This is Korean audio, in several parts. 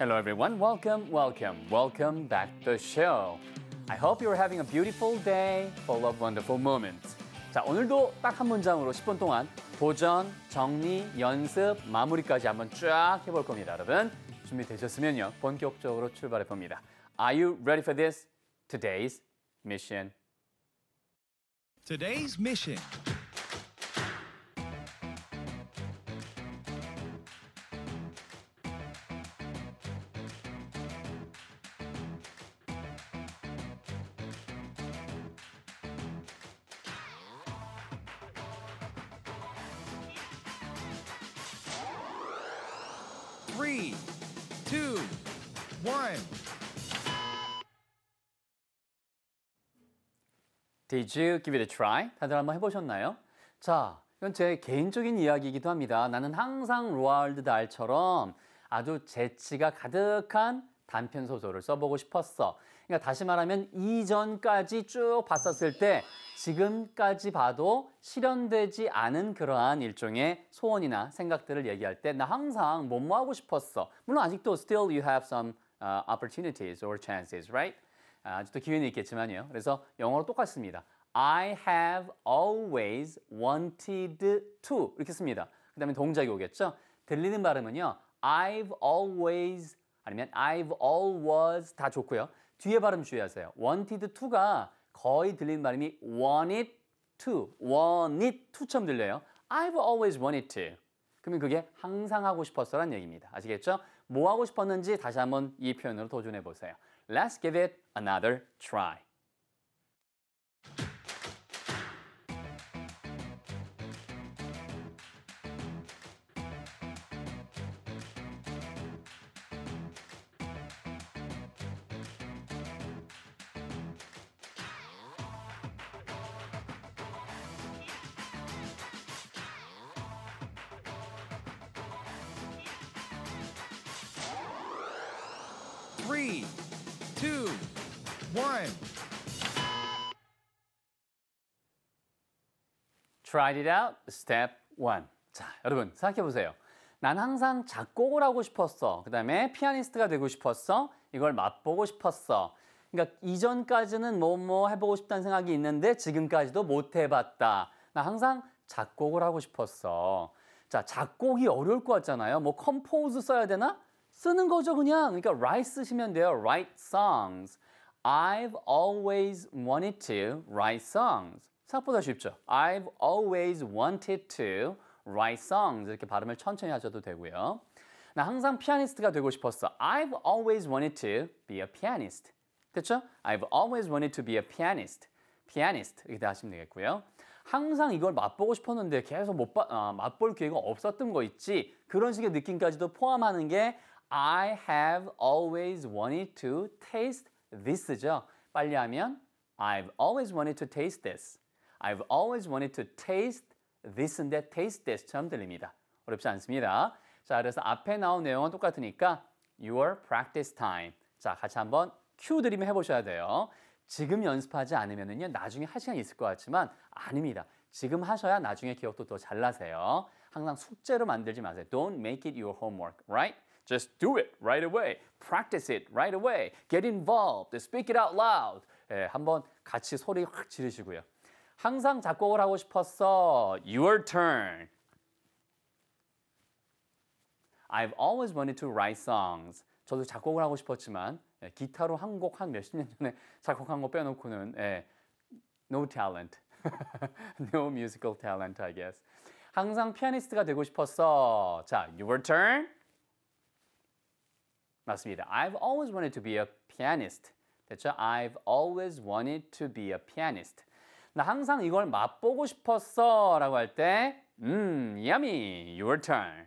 Hello, everyone. Welcome, welcome, welcome back to the show. I hope you're having a beautiful day full of wonderful moments. 자, 오늘도 딱 한 문장으로 10분 동안 도전, 정리, 연습, 마무리까지 한번 쫙 해볼 겁니다, 여러분. 준비되셨으면요, 본격적으로 출발해 봅니다. Are you ready for this? Today's mission. Today's mission three, two, one. Did you give it a try? 다들 한번 해보셨나요? 자, 이건 제 개인적인 이야기이기도 합니다. 나는 항상 로알드 달처럼 아주 재치가 가득한 단편 소설을 써보고 싶었어. 그러니까 다시 말하면 이전까지 쭉 봤었을 때 지금까지 봐도 실현되지 않은 그러한 일종의 소원이나 생각들을 얘기할 때 나 항상 뭐뭐 하고 싶었어. 물론 아직도 still you have some uh, opportunities or chances, right? 아, 아직도 기회는 있겠지만요. 그래서 영어로 똑같습니다. I have always wanted to 이렇게 씁니다. 그 다음에 동작이 오겠죠. 들리는 발음은요. I've always 아니면 I've always 다 좋고요. 뒤에 발음 주의하세요. wanted to가 거의 들리는 발음이 wanted to, wanted to처럼 들려요. I've always wanted to. 그러면 그게 항상 하고 싶었어란 얘기입니다. 아시겠죠? 뭐 하고 싶었는지 다시 한번 이 표현으로 도전해 보세요. Let's give it another try. Three. Tried it out. Step one. 자, 여러분 생각해 보세요. 난 항상 작곡을 하고 싶었어. 그 다음에 피아니스트가 되고 싶었어. 이걸 맛보고 싶었어. 그러니까 이전까지는 뭐뭐 해보고 싶다는 생각이 있는데 지금까지도 못 해봤다. 나 항상 작곡을 하고 싶었어. 자, 작곡이 어려울 것 같잖아요. 뭐 컴포즈 써야 되나? 쓰는 거죠, 그냥. 그러니까 write 쓰시면 돼요. write songs. I've always wanted to write songs. 생각보다 쉽죠? I've always wanted to write songs. 이렇게 발음을 천천히 하셔도 되고요. 나 항상 피아니스트가 되고 싶었어. I've always wanted to be a pianist. 됐죠? I've always wanted to be a pianist. pianist 이렇게 하시면 되겠고요. 항상 이걸 맛보고 싶었는데 계속 못 봐, 아, 맛볼 기회가 없었던 거 있지. 그런 식의 느낌까지도 포함하는 게 I have always wanted to taste this죠. 빨리 하면 I've always wanted to taste this. I've always wanted to taste this인데 taste this처럼 들립니다. 어렵지 않습니다. 자, 그래서 앞에 나온 내용은 똑같으니까 your practice time. 자, 같이 한번 큐 드리면 해보셔야 돼요. 지금 연습하지 않으면요 나중에 할 시간이 있을 것 같지만 아닙니다. 지금 하셔야 나중에 기억도 더 잘 나세요. 항상 숙제로 만들지 마세요. Don't make it your homework, right? Just do it right away. Practice it right away. Get involved. Speak it out loud. 예, 한번 같이 소리 확 지르시고요. 항상 작곡을 하고 싶었어. Your turn. I've always wanted to write songs. 저도 작곡을 하고 싶었지만 예, 기타로 한 곡 한 몇십 년 전에 작곡한 거 빼놓고는 예, no talent. no musical talent, I guess. 항상 피아니스트가 되고 싶었어. 자, your turn. 맞습니다. I've always wanted to be a pianist. 됐죠? I've always wanted to be a pianist. 나 항상 이걸 맛보고 싶었어 라고 할 때, 음, yummy, your turn.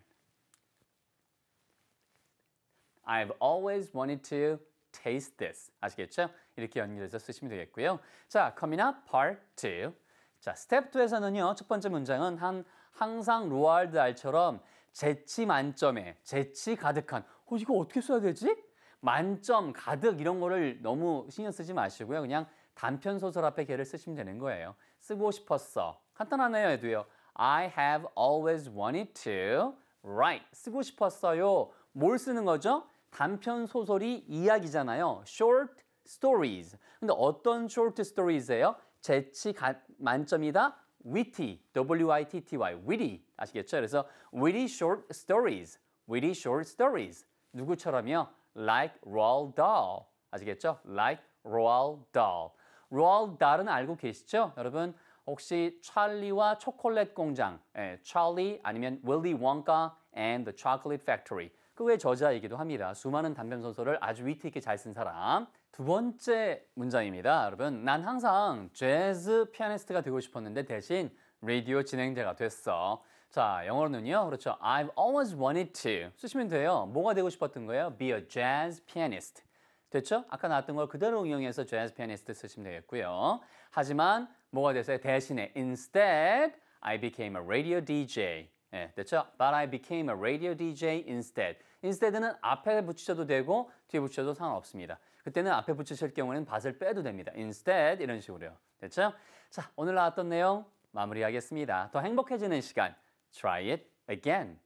I've always wanted to taste this. 아시겠죠? 이렇게 연결해서 쓰시면 되겠고요. 자, coming up part 2. 자, 스텝 2에서는요. 첫 번째 문장은 한 항상 로알드 알처럼 재치 만점에 재치 가득한 어 이거 어떻게 써야 되지? 만점, 가득 이런 거를 너무 신경 쓰지 마시고요. 그냥 단편 소설 앞에 걔를 쓰시면 되는 거예요. 쓰고 싶었어. 간단하네요, 얘도요. I have always wanted to write. 쓰고 싶었어요. 뭘 쓰는 거죠? 단편 소설이 이야기잖아요. short stories. 근데 어떤 short stories예요? 재치 가- 만점이다. witty, w-i-t-t-y, witty 아시겠죠? 그래서 witty short stories, witty short stories. 누구처럼요? Like Roald Dahl. 아시겠죠? Like Roald Dahl. Roald Dahl은 알고 계시죠? 여러분 혹시 찰리와 초콜릿 공장, 예, 찰리 아니면 윌리 원카 and the Chocolate Factory 그의 저자이기도 합니다. 수많은 단편 소설을 아주 위트 있게 잘 쓴 사람. 두 번째 문장입니다. 여러분, 난 항상 재즈 피아니스트가 되고 싶었는데 대신 라디오 진행자가 됐어. 자, 영어로는요. 그렇죠. I've always wanted to 쓰시면 돼요. 뭐가 되고 싶었던 거예요? Be a jazz pianist. 됐죠? 아까 나왔던 걸 그대로 응용해서 재즈 피아니스트 쓰시면 되겠고요. 하지만 뭐가 됐어요? 대신에 instead I became a radio DJ. 예, 됐죠? But I became a radio DJ instead. instead는 앞에 붙이셔도 되고 뒤에 붙이셔도 상관없습니다. 그때는 앞에 붙이실 경우에는 밭을 빼도 됩니다. instead 이런 식으로요. 됐죠? 자, 오늘 나왔던 내용 마무리하겠습니다. 더 행복해지는 시간. Try it again.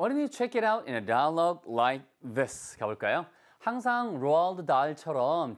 Why don't you check it out in a dialogue like this? 가볼까요? 항상 로알드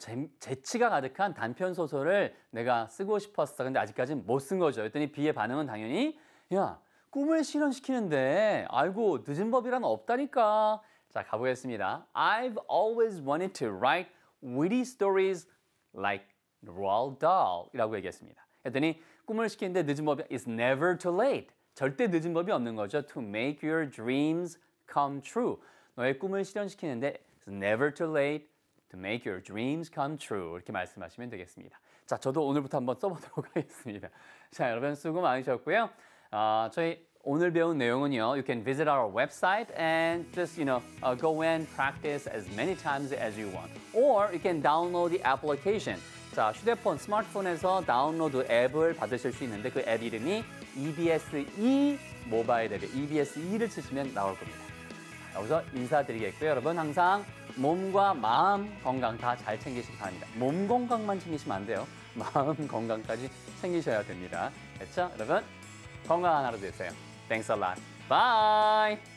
재, 재치가 가득한 단편 소설을 내가 쓰고 싶었어. 근데 아직까지는 못쓴 거죠. 그랬더니 비의 반응은 당연히 야 꿈을 실현시키는데 알고 늦은 법이란 없다니까. 자 가보겠습니다. I've always wanted to write witty stories like Roald Dahl이라고 얘기했습니다. 그랬더니 꿈을 시키는데 늦은 법이 is never too late. 절대 늦은 법이 없는 거죠. To make your dreams come true. 너의 꿈을 실현시키는데 it's never too late to make your dreams come true. 이렇게 말씀하시면 되겠습니다. 자, 저도 오늘부터 한번 써보도록 하겠습니다. 자, 여러분 수고 많으셨고요. 아, 저희 오늘 배운 내용은요. You can visit our website and just you know uh, go and practice as many times as you want. Or you can download the application. 자, 휴대폰, 스마트폰에서 다운로드 앱을 받으실 수 있는데 그 앱 이름이 EBS E 모바일 앱에 EBS E를 치시면 나올 겁니다. 여기서 인사드리겠고요. 여러분 항상 몸과 마음 건강 다 잘 챙기시기 바랍니다. 몸 건강만 챙기시면 안 돼요. 마음 건강까지 챙기셔야 됩니다. 됐죠? 여러분 건강한 하루 되세요. Thanks a lot. Bye!